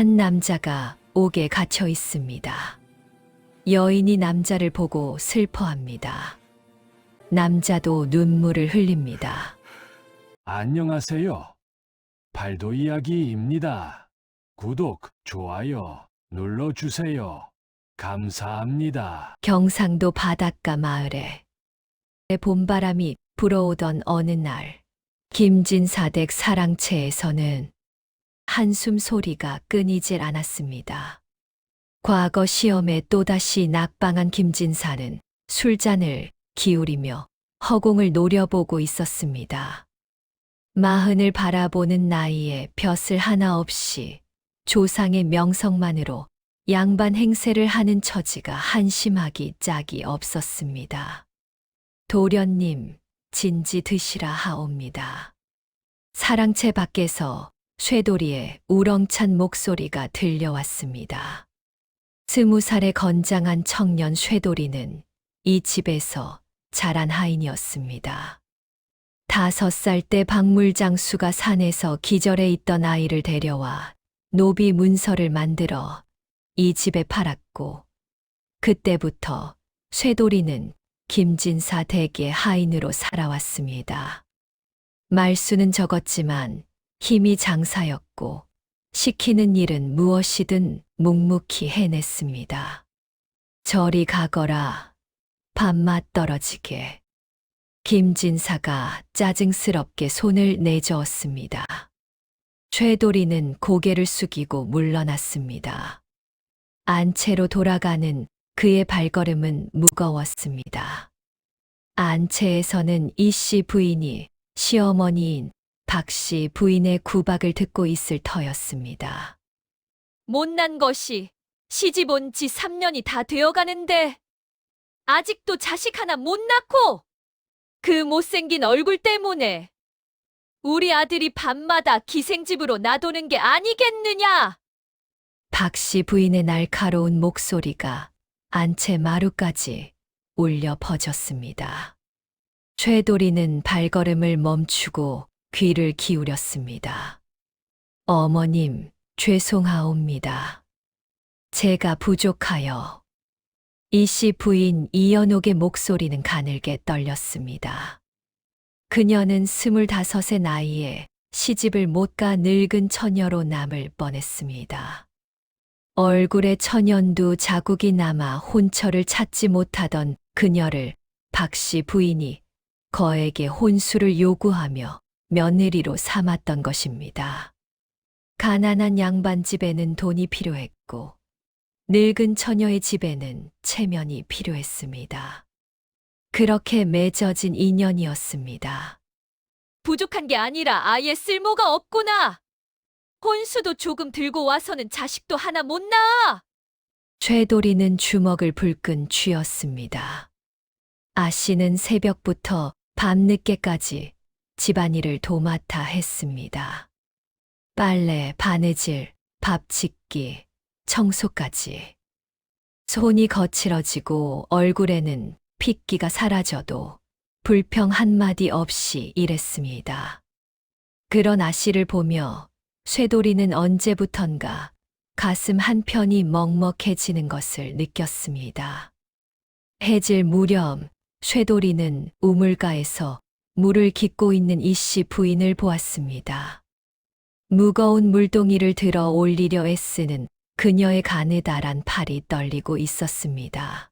한 남자가 옥에 갇혀 있습니다. 여인이 남자를 보고 슬퍼합니다. 남자도 눈물을 흘립니다. 안녕하세요. 발도 이야기입니다. 구독, 좋아요 눌러주세요. 감사합니다. 경상도 바닷가 마을에 봄바람이 불어오던 어느 날, 김진사댁 사랑채에서는 한숨 소리가 끊이질 않았습니다. 과거 시험에 또다시 낙방한 김진사는 술잔을 기울이며 허공을 노려보고 있었습니다. 마흔을 바라보는 나이에 벼슬 하나 없이 조상의 명성만으로 양반 행세를 하는 처지가 한심하기 짝이 없었습니다. 도련님, 진지 드시라 하옵니다. 사랑채 밖에서 쇠돌이의 우렁찬 목소리가 들려왔습니다. 스무 살의 건장한 청년 쇠돌이는 이 집에서 자란 하인이었습니다. 다섯 살 때 박물장수가 산에서 기절해 있던 아이를 데려와 노비 문서를 만들어 이 집에 팔았고, 그때부터 쇠돌이는 김진사 댁의 하인으로 살아왔습니다. 말수는 적었지만 힘이 장사였고, 시키는 일은 무엇이든 묵묵히 해냈습니다. 저리 가거라, 밥맛 떨어지게. 김진사가 짜증스럽게 손을 내저었습니다. 최돌이는 고개를 숙이고 물러났습니다. 안채로 돌아가는 그의 발걸음은 무거웠습니다. 안채에서는 이씨 부인이 시어머니인 박씨 부인의 구박을 듣고 있을 터였습니다. 못난 것이 시집 온 지 3년이 다 되어가는데 아직도 자식 하나 못 낳고 그 못생긴 얼굴 때문에 우리 아들이 밤마다 기생집으로 나도는 게 아니겠느냐? 박씨 부인의 날카로운 목소리가 안채 마루까지 울려 퍼졌습니다. 최돌이는 발걸음을 멈추고 귀를 기울였습니다. 어머님, 죄송하옵니다. 제가 부족하여. 이씨 부인 이연옥의 목소리는 가늘게 떨렸습니다. 그녀는 스물다섯의 나이에 시집을 못 가 늙은 처녀로 남을 뻔했습니다. 얼굴에 천연두 자국이 남아 혼처를 찾지 못하던 그녀를 박씨 부인이 거에게 혼수를 요구하며 며느리로 삼았던 것입니다. 가난한 양반 집에는 돈이 필요했고, 늙은 처녀의 집에는 체면이 필요했습니다. 그렇게 맺어진 인연이었습니다. 부족한 게 아니라 아예 쓸모가 없구나. 혼수도 조금 들고 와서는 자식도 하나 못 낳아. 최돌이는 주먹을 불끈 쥐었습니다. 아씨는 새벽부터 밤늦게까지 집안일을 도맡아 했습니다. 빨래, 바느질, 밥 짓기, 청소까지. 손이 거칠어지고 얼굴에는 핏기가 사라져도 불평 한마디 없이 일했습니다. 그런 아씨를 보며 쇠돌이는 언제부턴가 가슴 한편이 먹먹해지는 것을 느꼈습니다. 해질 무렵 쇠돌이는 우물가에서 물을 깃고 있는 이씨 부인을 보았습니다. 무거운 물동이를 들어 올리려 애쓰는 그녀의 가느다란 팔이 떨리고 있었습니다.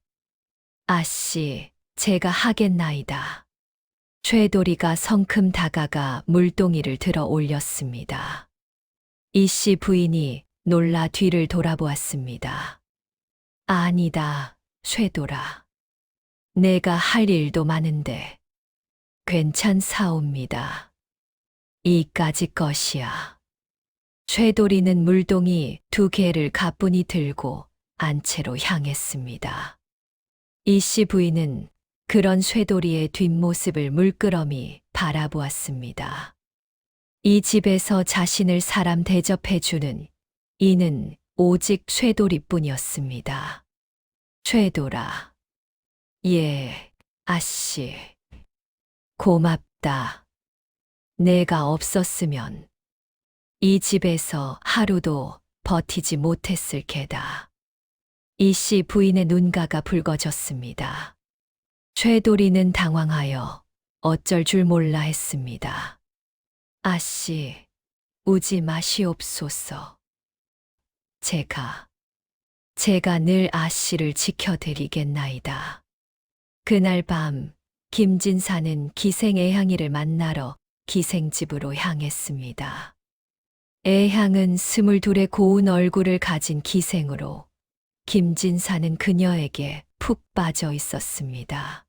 아씨, 제가 하겠나이다. 최돌이가 성큼 다가가 물동이를 들어 올렸습니다. 이씨 부인이 놀라 뒤를 돌아보았습니다. 아니다, 쇠돌아. 내가 할 일도 많은데. 괜찮사옵니다. 이까지 것이야. 쇠돌이는 물동이 두 개를 가뿐히 들고 안채로 향했습니다. 이씨 부인은 그런 쇠돌이의 뒷모습을 물끄러미 바라보았습니다. 이 집에서 자신을 사람 대접해주는 이는 오직 쇠돌이뿐이었습니다. 쇠돌아. 예, 아씨. 고맙다. 내가 없었으면 이 집에서 하루도 버티지 못했을 게다. 이 씨 부인의 눈가가 붉어졌습니다. 최도리는 당황하여 어쩔 줄 몰라 했습니다. 아씨, 우지 마시옵소서. 제가, 제가 늘 아씨를 지켜드리겠나이다. 그날 밤, 김진사는 기생 애향이를 만나러 기생집으로 향했습니다. 애향은 스물둘의 고운 얼굴을 가진 기생으로 김진사는 그녀에게 푹 빠져 있었습니다.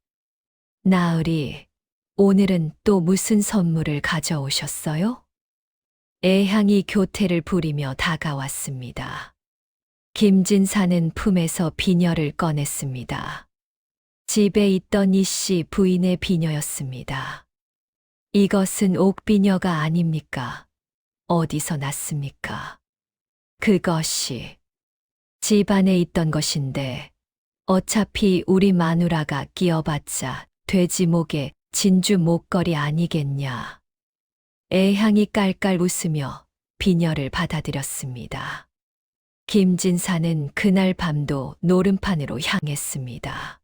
나으리, 오늘은 또 무슨 선물을 가져오셨어요? 애향이 교태를 부리며 다가왔습니다. 김진사는 품에서 비녀를 꺼냈습니다. 집에 있던 이씨 부인의 비녀였습니다. 이것은 옥비녀가 아닙니까? 어디서 났습니까? 그것이 집 안에 있던 것인데 어차피 우리 마누라가 끼어봤자 돼지 목에 진주 목걸이 아니겠냐. 애향이 깔깔 웃으며 비녀를 받아들였습니다. 김진사는 그날 밤도 노름판으로 향했습니다.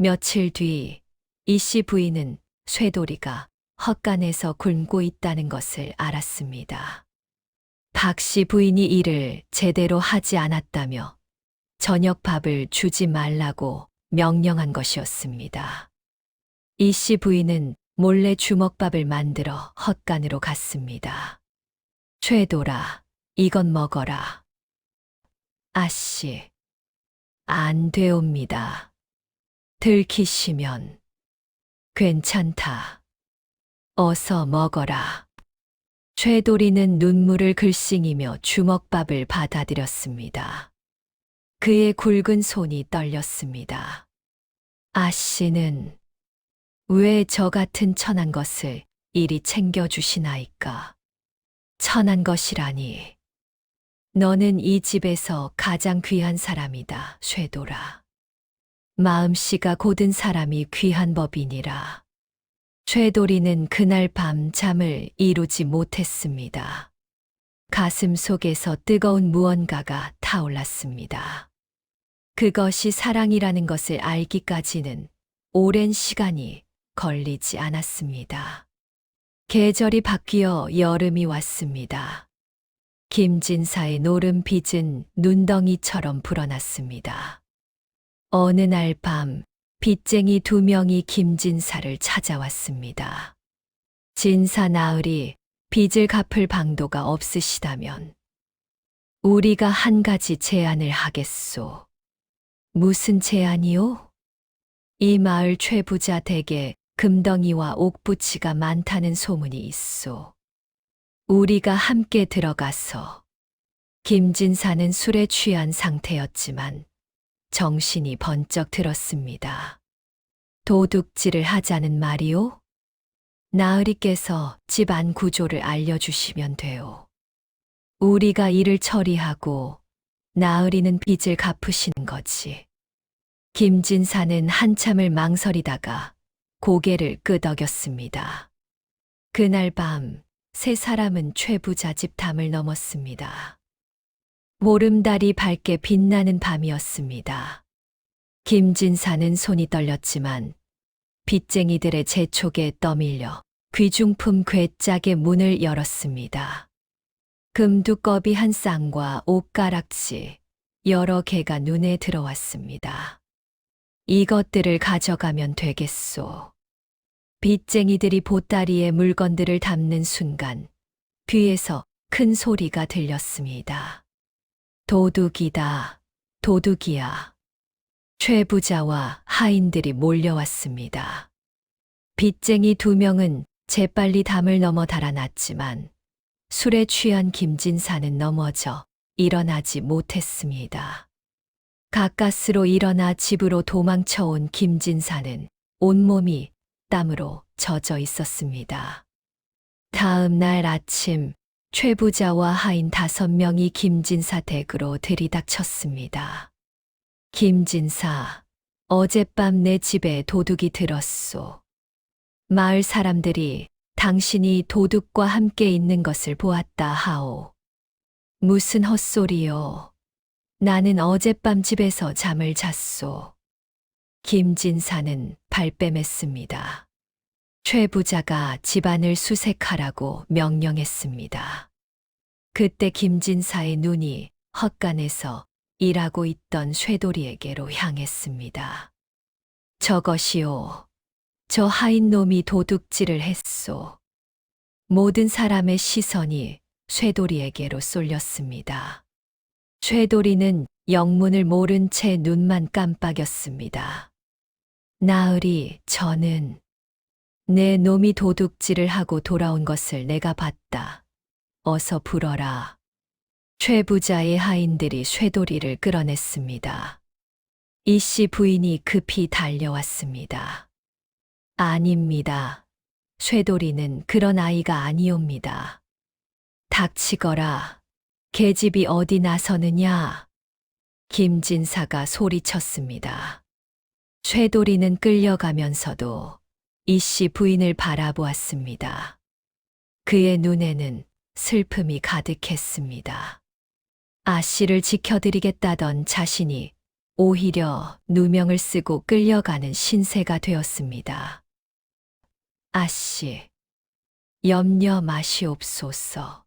며칠 뒤 이씨 부인은 쇠돌이가 헛간에서 굶고 있다는 것을 알았습니다. 박씨 부인이 일을 제대로 하지 않았다며 저녁 밥을 주지 말라고 명령한 것이었습니다. 이씨 부인은 몰래 주먹밥을 만들어 헛간으로 갔습니다. 최돌아, 이건 먹어라. 아씨, 안 되옵니다. 들키시면 괜찮다. 어서 먹어라. 최도리는 눈물을 글썽이며 주먹밥을 받아들였습니다. 그의 굵은 손이 떨렸습니다. 아씨는 왜 저 같은 천한 것을 이리 챙겨주시나이까? 천한 것이라니. 너는 이 집에서 가장 귀한 사람이다, 쇠돌아. 마음씨가 고든 사람이 귀한 법이니라. 최도리는 그날 밤 잠을 이루지 못했습니다. 가슴 속에서 뜨거운 무언가가 타올랐습니다. 그것이 사랑이라는 것을 알기까지는 오랜 시간이 걸리지 않았습니다. 계절이 바뀌어 여름이 왔습니다. 김진사의 노름 빚은 눈덩이처럼 불어났습니다. 어느 날 밤, 빚쟁이 두 명이 김진사를 찾아왔습니다. 진사 나으리 빚을 갚을 방도가 없으시다면 우리가 한 가지 제안을 하겠소. 무슨 제안이요? 이 마을 최부자 댁에 금덩이와 옥부치가 많다는 소문이 있소. 우리가 함께 들어가서 김진사는 술에 취한 상태였지만 정신이 번쩍 들었습니다. 도둑질을 하자는 말이오? 나으리께서 집안 구조를 알려주시면 돼요. 우리가 일을 처리하고 나으리는 빚을 갚으시는 거지. 김진사는 한참을 망설이다가 고개를 끄덕였습니다. 그날 밤 세 사람은 최부자 집 담을 넘었습니다. 보름달이 밝게 빛나는 밤이었습니다. 김진사는 손이 떨렸지만 빚쟁이들의 재촉에 떠밀려 귀중품 괴짝의 문을 열었습니다. 금두꺼비 한 쌍과 옷가락지 여러 개가 눈에 들어왔습니다. 이것들을 가져가면 되겠소. 빚쟁이들이 보따리에 물건들을 담는 순간 뒤에서 큰 소리가 들렸습니다. 도둑이다. 도둑이야. 최부자와 하인들이 몰려왔습니다. 빚쟁이 두 명은 재빨리 담을 넘어 달아났지만 술에 취한 김진사는 넘어져 일어나지 못했습니다. 가까스로 일어나 집으로 도망쳐온 김진사는 온몸이 땀으로 젖어 있었습니다. 다음 날 아침 최부자와 하인 다섯 명이 김진사 댁으로 들이닥쳤습니다. 김진사, 어젯밤 내 집에 도둑이 들었소. 마을 사람들이 당신이 도둑과 함께 있는 것을 보았다 하오. 무슨 헛소리요. 나는 어젯밤 집에서 잠을 잤소. 김진사는 발뺌했습니다. 최 부자가 집안을 수색하라고 명령했습니다. 그때 김진사의 눈이 헛간에서 일하고 있던 쇠돌이에게로 향했습니다. 저것이요. 저 하인 놈이 도둑질을 했소. 모든 사람의 시선이 쇠돌이에게로 쏠렸습니다. 쇠돌이는 영문을 모른 채 눈만 깜빡였습니다. 나으리, 저는 내 놈이 도둑질을 하고 돌아온 것을 내가 봤다. 어서 불어라. 최 부자의 하인들이 쇠돌이를 끌어냈습니다. 이 씨 부인이 급히 달려왔습니다. 아닙니다. 쇠돌이는 그런 아이가 아니옵니다. 닥치거라. 계집이 어디 나서느냐? 김진사가 소리쳤습니다. 쇠돌이는 끌려가면서도 이씨 부인을 바라보았습니다. 그의 눈에는 슬픔이 가득했습니다. 아씨를 지켜드리겠다던 자신이 오히려 누명을 쓰고 끌려가는 신세가 되었습니다. 아씨, 염려 마시옵소서.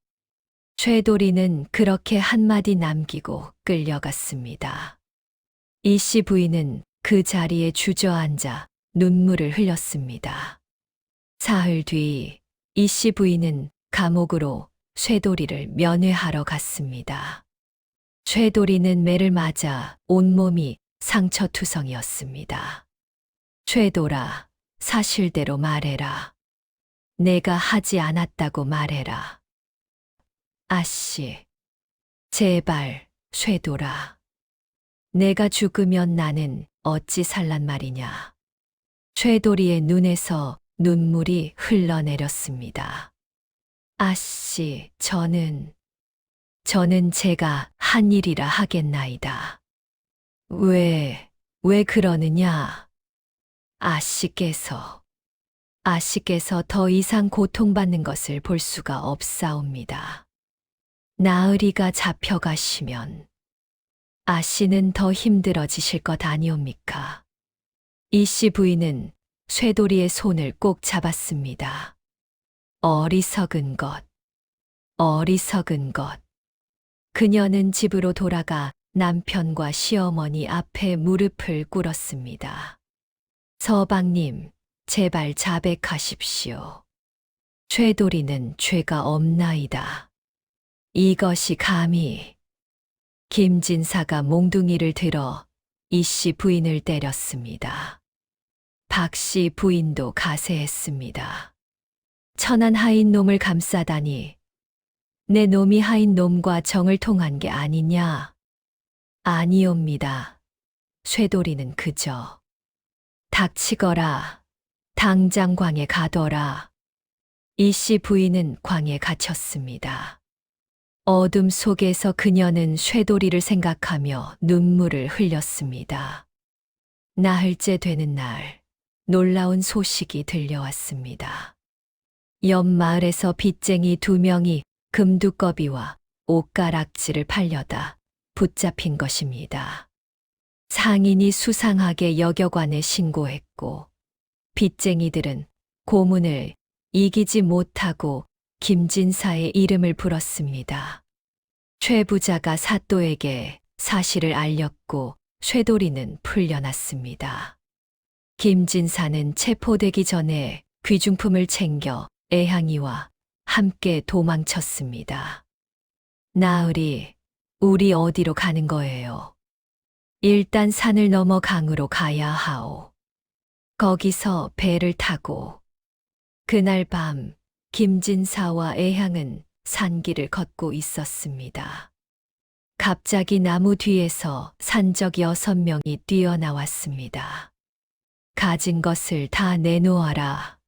최돌이는 그렇게 한마디 남기고 끌려갔습니다. 이씨 부인은 그 자리에 주저앉아 눈물을 흘렸습니다. 사흘 뒤 이씨 부인은 감옥으로 쇠돌이를 면회하러 갔습니다. 쇠돌이는 매를 맞아 온몸이 상처투성이었습니다. 쇠돌아, 사실대로 말해라. 내가 하지 않았다고 말해라. 아씨, 제발, 쇠돌아. 내가 죽으면 나는 어찌 살란 말이냐. 쇠돌이의 눈에서 눈물이 흘러내렸습니다. 아씨, 저는, 저는 제가 한 일이라 하겠나이다. 왜, 왜 그러느냐? 아씨께서, 아씨께서 더 이상 고통받는 것을 볼 수가 없사옵니다. 나으리가 잡혀가시면, 아씨는 더 힘들어지실 것 아니옵니까? 이씨 부인은 쇠돌이의 손을 꼭 잡았습니다. 어리석은 것, 어리석은 것. 그녀는 집으로 돌아가 남편과 시어머니 앞에 무릎을 꿇었습니다. 서방님, 제발 자백하십시오. 최돌이는 죄가 없나이다. 이것이 감히 김진사가 몽둥이를 들어 이씨 부인을 때렸습니다. 박 씨 부인도 가세했습니다. 천한 하인 놈을 감싸다니 내 놈이 하인 놈과 정을 통한 게 아니냐? 아니옵니다. 쇠돌이는 그저 닥치거라. 당장 광에 가더라. 이 씨 부인은 광에 갇혔습니다. 어둠 속에서 그녀는 쇠돌이를 생각하며 눈물을 흘렸습니다. 나흘째 되는 날, 놀라운 소식이 들려왔습니다. 옆 마을에서 빚쟁이 두 명이 금두꺼비와 옷가락지를 팔려다 붙잡힌 것입니다. 상인이 수상하게 여격관에 신고했고, 빚쟁이들은 고문을 이기지 못하고 김진사의 이름을 불었습니다. 최 부자가 사또에게 사실을 알렸고 쇠돌이는 풀려났습니다. 김진사는 체포되기 전에 귀중품을 챙겨 애향이와 함께 도망쳤습니다. 나으리, 우리 어디로 가는 거예요? 일단 산을 넘어 강으로 가야 하오. 거기서 배를 타고 그날 밤 김진사와 애향은 산길을 걷고 있었습니다. 갑자기 나무 뒤에서 산적 여섯 명이 뛰어나왔습니다. 가진 것을 다 내놓아라.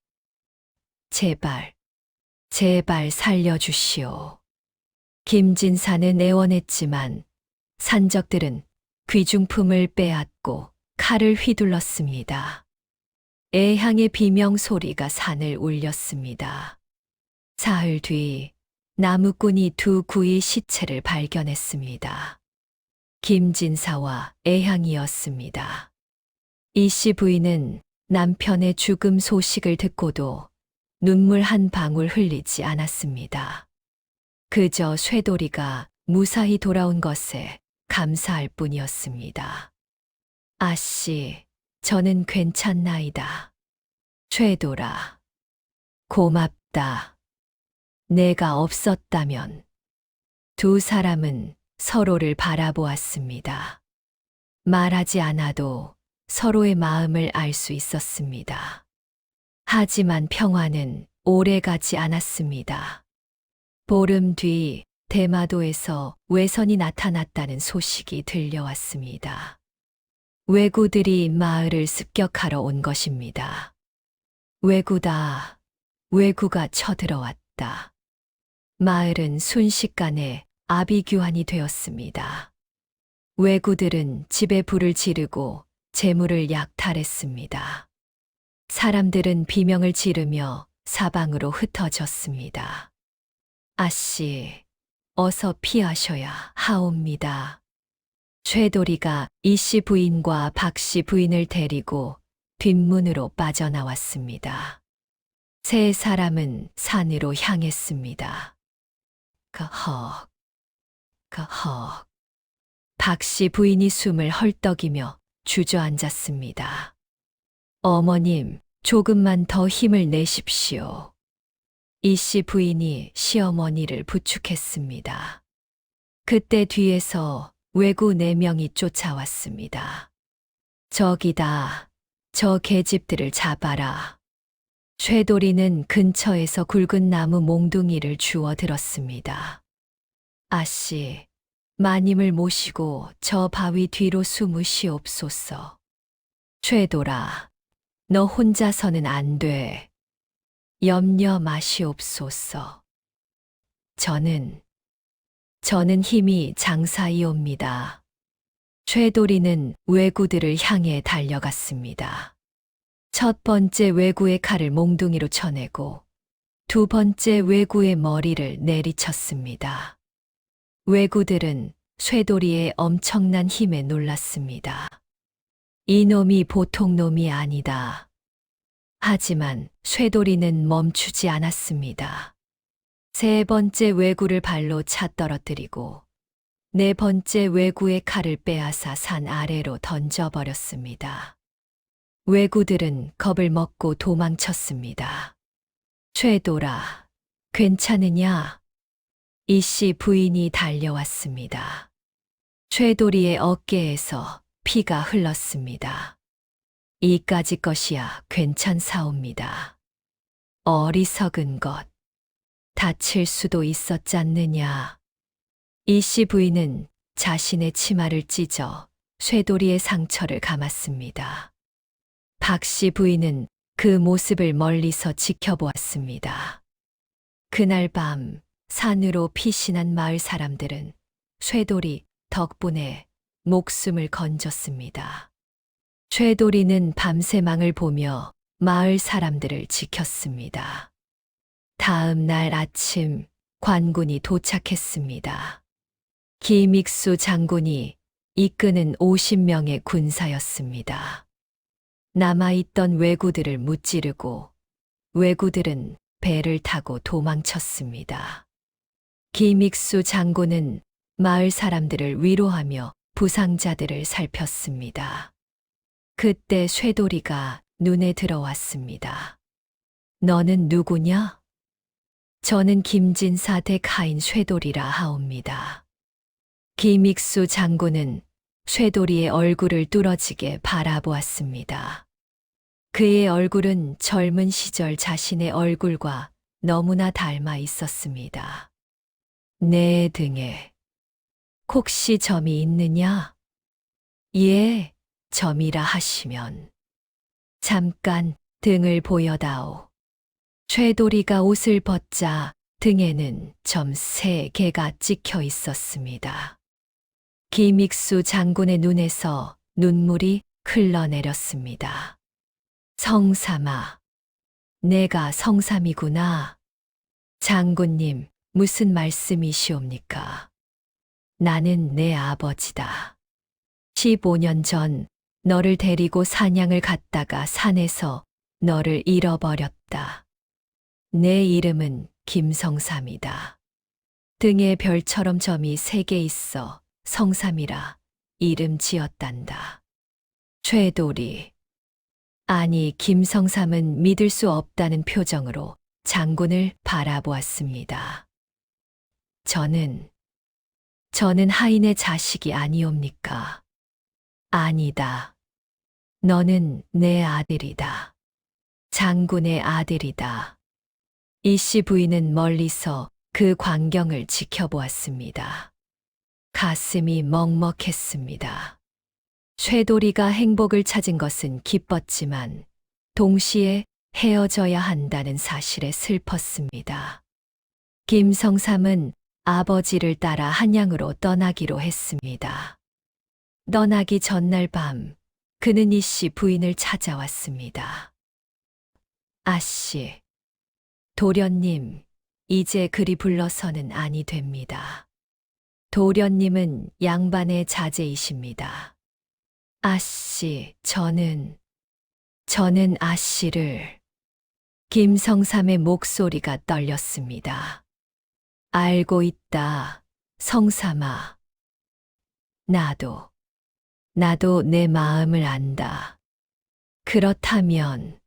제발, 제발 살려주시오. 김진사는 애원했지만 산적들은 귀중품을 빼앗고 칼을 휘둘렀습니다. 애향의 비명 소리가 산을 울렸습니다. 사흘 뒤 나무꾼이 두 구의 시체를 발견했습니다. 김진사와 애향이었습니다. 이씨 부인은 남편의 죽음 소식을 듣고도 눈물 한 방울 흘리지 않았습니다. 그저 쇠돌이가 무사히 돌아온 것에 감사할 뿐이었습니다. 아씨, 저는 괜찮나이다. 쇠돌아, 고맙다. 내가 없었다면 두 사람은 서로를 바라보았습니다. 말하지 않아도 서로의 마음을 알 수 있었습니다. 하지만 평화는 오래 가지 않았습니다. 보름 뒤 대마도에서 외선이 나타났다는 소식이 들려왔습니다. 왜구들이 마을을 습격하러 온 것입니다. 왜구다. 왜구가 쳐들어왔다. 마을은 순식간에 아비규환이 되었습니다. 왜구들은 집에 불을 지르고 재물을 약탈했습니다. 사람들은 비명을 지르며 사방으로 흩어졌습니다. 아씨, 어서 피하셔야 하옵니다. 최도리가 이씨 부인과 박씨 부인을 데리고 뒷문으로 빠져나왔습니다. 세 사람은 산으로 향했습니다. 그헉, 그헉. 박씨 부인이 숨을 헐떡이며 주저앉았습니다. 어머님, 조금만 더 힘을 내십시오. 이씨 부인이 시어머니를 부축했습니다. 그때 뒤에서 외구 네 명이 쫓아왔습니다. 저기다, 저 계집들을 잡아라. 쇠돌이는 근처에서 굵은 나무 몽둥이를 주워 들었습니다. 아씨, 마님을 모시고 저 바위 뒤로 숨으시옵소서. 쇠돌아, 너 혼자서는 안 돼. 염려 마시옵소서. 저는, 저는 힘이 장사이옵니다. 쇠돌이는 왜구들을 향해 달려갔습니다. 첫 번째 왜구의 칼을 몽둥이로 쳐내고 두 번째 왜구의 머리를 내리쳤습니다. 왜구들은 쇠돌이의 엄청난 힘에 놀랐습니다. 이놈이 보통 놈이 아니다. 하지만 쇠돌이는 멈추지 않았습니다. 세 번째 왜구를 발로 차 떨어뜨리고 네 번째 왜구의 칼을 빼앗아 산 아래로 던져버렸습니다. 왜구들은 겁을 먹고 도망쳤습니다. 쇠돌아, 괜찮으냐? 이씨 부인이 달려왔습니다. 쇠돌이의 어깨에서 피가 흘렀습니다. 이까지 것이야 괜찮사옵니다. 어리석은 것. 다칠 수도 있었잖느냐. 이씨 부인은 자신의 치마를 찢어 쇠돌이의 상처를 감았습니다. 박씨 부인은 그 모습을 멀리서 지켜보았습니다. 그날 밤 산으로 피신한 마을 사람들은 쇠돌이 덕분에 목숨을 건졌습니다. 쇠돌이는 밤새 망을 보며 마을 사람들을 지켰습니다. 다음 날 아침 관군이 도착했습니다. 기믹수 장군이 이끄는 50명의 군사였습니다. 남아있던 왜구들을 무찌르고 왜구들은 배를 타고 도망쳤습니다. 기믹수 장군은 마을 사람들을 위로하며 부상자들을 살폈습니다. 그때 쇠돌이가 눈에 들어왔습니다. 너는 누구냐? 저는 김진사 댁하인 쇠돌이라 하옵니다. 기믹수 장군은 쇠돌이의 얼굴을 뚫어지게 바라보았습니다. 그의 얼굴은 젊은 시절 자신의 얼굴과 너무나 닮아 있었습니다. 내 등에 혹시 점이 있느냐? 예, 점이라 하시면 잠깐 등을 보여다오. 쇠돌이가 옷을 벗자 등에는 점 세 개가 찍혀 있었습니다. 기믹수 장군의 눈에서 눈물이 흘러내렸습니다. 성삼아, 내가 성삼이구나. 장군님, 무슨 말씀이시옵니까? 나는 내 아버지다. 15년 전 너를 데리고 사냥을 갔다가 산에서 너를 잃어버렸다. 내 이름은 김성삼이다. 등에 별처럼 점이 세 개 있어 성삼이라 이름 지었단다. 최돌이. 아니, 김성삼은 믿을 수 없다는 표정으로 장군을 바라보았습니다. 저는, 저는 하인의 자식이 아니옵니까? 아니다. 너는 내 아들이다. 장군의 아들이다. 이씨 부인은 멀리서 그 광경을 지켜보았습니다. 가슴이 먹먹했습니다. 쇠돌이가 행복을 찾은 것은 기뻤지만 동시에 헤어져야 한다는 사실에 슬펐습니다. 김성삼은 아버지를 따라 한양으로 떠나기로 했습니다. 떠나기 전날 밤 그는 이씨 부인을 찾아왔습니다. 아씨, 도련님, 이제 그리 불러서는 아니 됩니다. 도련님은 양반의 자제이십니다. 아씨, 저는, 저는 아씨를, 김성삼의 목소리가 떨렸습니다. 알고 있다, 성삼아. 나도, 나도 내 마음을 안다. 그렇다면,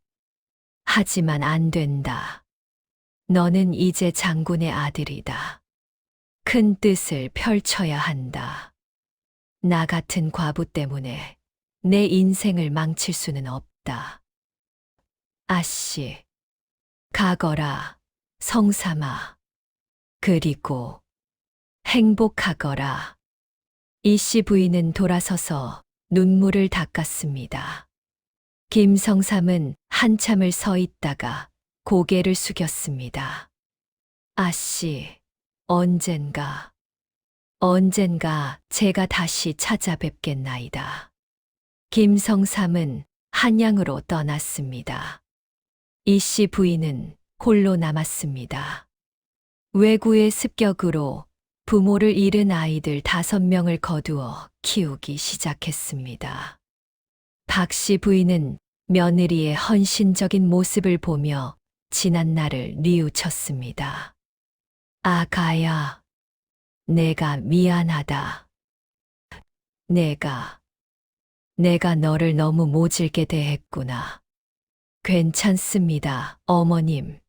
하지만 안 된다. 너는 이제 장군의 아들이다. 큰 뜻을 펼쳐야 한다. 나 같은 과부 때문에 내 인생을 망칠 수는 없다. 아씨, 가거라, 성삼아. 그리고 행복하거라. 이씨 부인은 돌아서서 눈물을 닦았습니다. 김성삼은 한참을 서 있다가 고개를 숙였습니다. 아씨, 언젠가, 언젠가 제가 다시 찾아뵙겠나이다. 김성삼은 한양으로 떠났습니다. 이씨 부인은 홀로 남았습니다. 외구의 습격으로 부모를 잃은 아이들 다섯 명을 거두어 키우기 시작했습니다. 박 씨 부인은 며느리의 헌신적인 모습을 보며 지난 날을 뉘우쳤습니다. 아가야, 내가 미안하다. 내가, 내가 너를 너무 모질게 대했구나. 괜찮습니다, 어머님.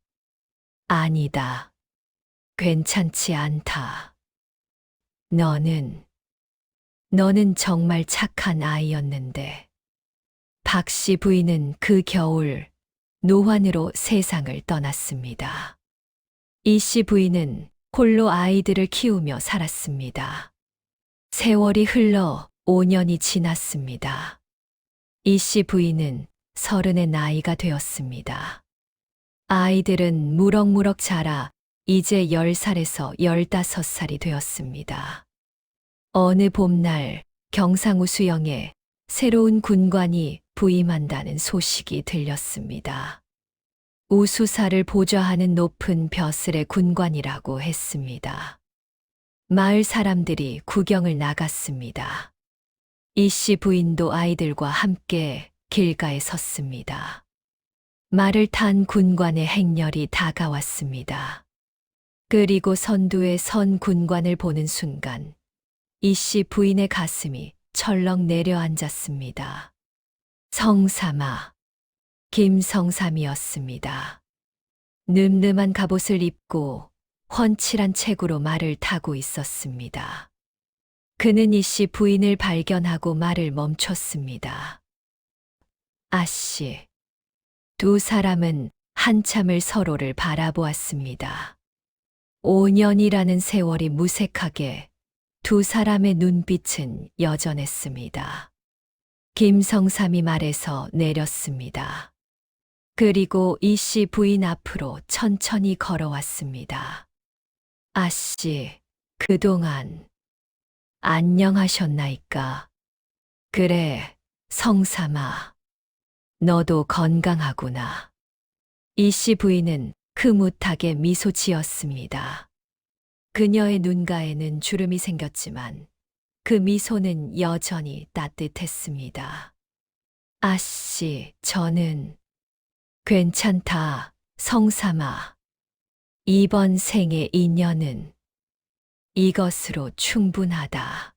아니다. 괜찮지 않다. 너는, 너는 정말 착한 아이였는데. 박 씨 부인은 그 겨울 노환으로 세상을 떠났습니다. 이 씨 부인은 홀로 아이들을 키우며 살았습니다. 세월이 흘러 5년이 지났습니다. 이 씨 부인은 서른의 나이가 되었습니다. 아이들은 무럭무럭 자라 이제 10살에서 15살이 되었습니다. 어느 봄날 경상우 수영에 새로운 군관이 부임한다는 소식이 들렸습니다. 우수사를 보좌하는 높은 벼슬의 군관이라고 했습니다. 마을 사람들이 구경을 나갔습니다. 이씨 부인도 아이들과 함께 길가에 섰습니다. 말을 탄 군관의 행렬이 다가왔습니다. 그리고 선두에 선 군관을 보는 순간 이씨 부인의 가슴이 철렁 내려앉았습니다. 성삼아, 김성삼이었습니다. 늠름한 갑옷을 입고 훤칠한 체구로 말을 타고 있었습니다. 그는 이씨 부인을 발견하고 말을 멈췄습니다. 아씨. 두 사람은 한참을 서로를 바라보았습니다. 5년이라는 세월이 무색하게 두 사람의 눈빛은 여전했습니다. 김성삼이 말해서 내렸습니다. 그리고 이씨 부인 앞으로 천천히 걸어왔습니다. 아씨, 그동안 안녕하셨나이까? 그래, 성삼아. 너도 건강하구나. 이씨 부인은 흐뭇하게 미소 지었습니다. 그녀의 눈가에는 주름이 생겼지만 그 미소는 여전히 따뜻했습니다. 아씨, 저는 괜찮다, 성삼아. 이번 생의 인연은 이것으로 충분하다.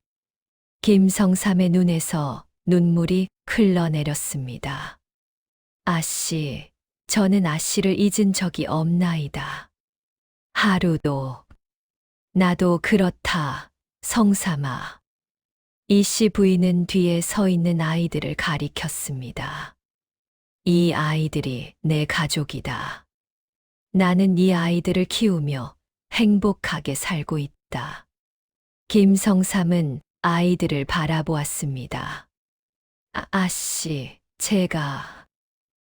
김성삼의 눈에서 눈물이 흘러내렸습니다. 아씨, 저는 아씨를 잊은 적이 없나이다. 하루도, 나도 그렇다, 성삼아. 이씨 부인은 뒤에 서 있는 아이들을 가리켰습니다. 이 아이들이 내 가족이다. 나는 이 아이들을 키우며 행복하게 살고 있다. 김성삼은 아이들을 바라보았습니다. 아, 아씨, 제가,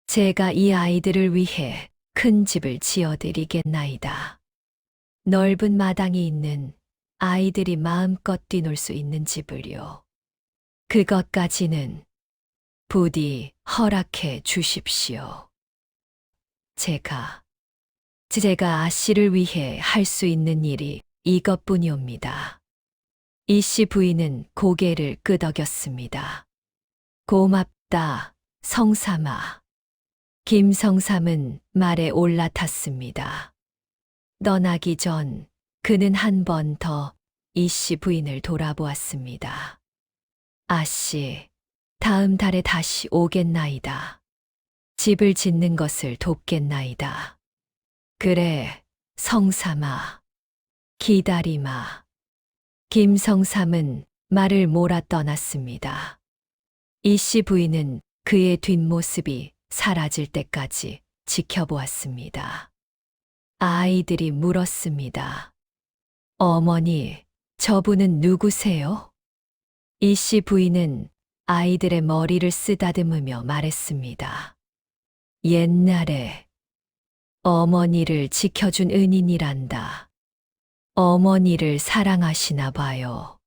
제가 이 아이들을 위해 큰 집을 지어드리겠나이다. 넓은 마당이 있는 아이들이 마음껏 뛰놀 수 있는 집을요. 그것까지는 부디 허락해 주십시오. 제가, 제가 아씨를 위해 할 수 있는 일이 이것뿐이옵니다. 이씨 부인은 고개를 끄덕였습니다. 고맙다, 성삼아. 김성삼은 말에 올라탔습니다. 떠나기 전 그는 한 번 더 이씨 부인을 돌아보았습니다. 아씨, 다음 달에 다시 오겠나이다. 집을 짓는 것을 돕겠나이다. 그래, 성삼아. 기다리마. 김성삼은 말을 몰아 떠났습니다. 이씨 부인은 그의 뒷모습이 사라질 때까지 지켜보았습니다. 아이들이 물었습니다. 어머니, 저분은 누구세요? 이씨 부인은 아이들의 머리를 쓰다듬으며 말했습니다. 옛날에 어머니를 지켜준 은인이란다. 어머니를 사랑하시나 봐요.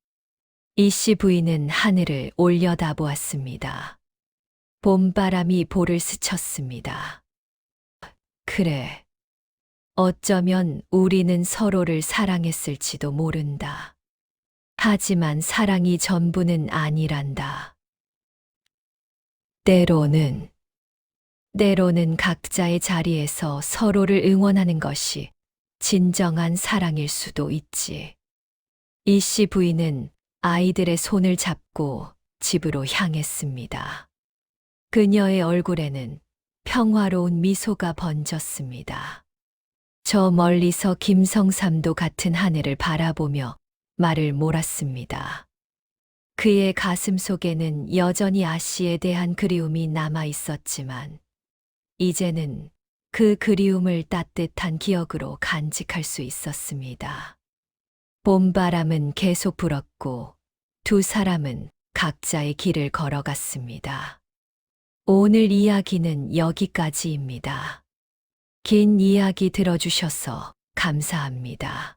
이씨 부인은 하늘을 올려다보았습니다. 봄바람이 볼을 스쳤습니다. 그래. 어쩌면 우리는 서로를 사랑했을지도 모른다. 하지만 사랑이 전부는 아니란다. 때로는, 때로는 각자의 자리에서 서로를 응원하는 것이 진정한 사랑일 수도 있지. 이씨 부인은 아이들의 손을 잡고 집으로 향했습니다. 그녀의 얼굴에는 평화로운 미소가 번졌습니다. 저 멀리서 김성삼도 같은 하늘을 바라보며 말을 몰았습니다. 그의 가슴 속에는 여전히 아씨에 대한 그리움이 남아 있었지만, 이제는 그 그리움을 따뜻한 기억으로 간직할 수 있었습니다. 봄바람은 계속 불었고, 두 사람은 각자의 길을 걸어갔습니다. 오늘 이야기는 여기까지입니다. 긴 이야기 들어주셔서 감사합니다.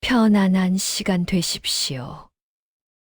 편안한 시간 되십시오.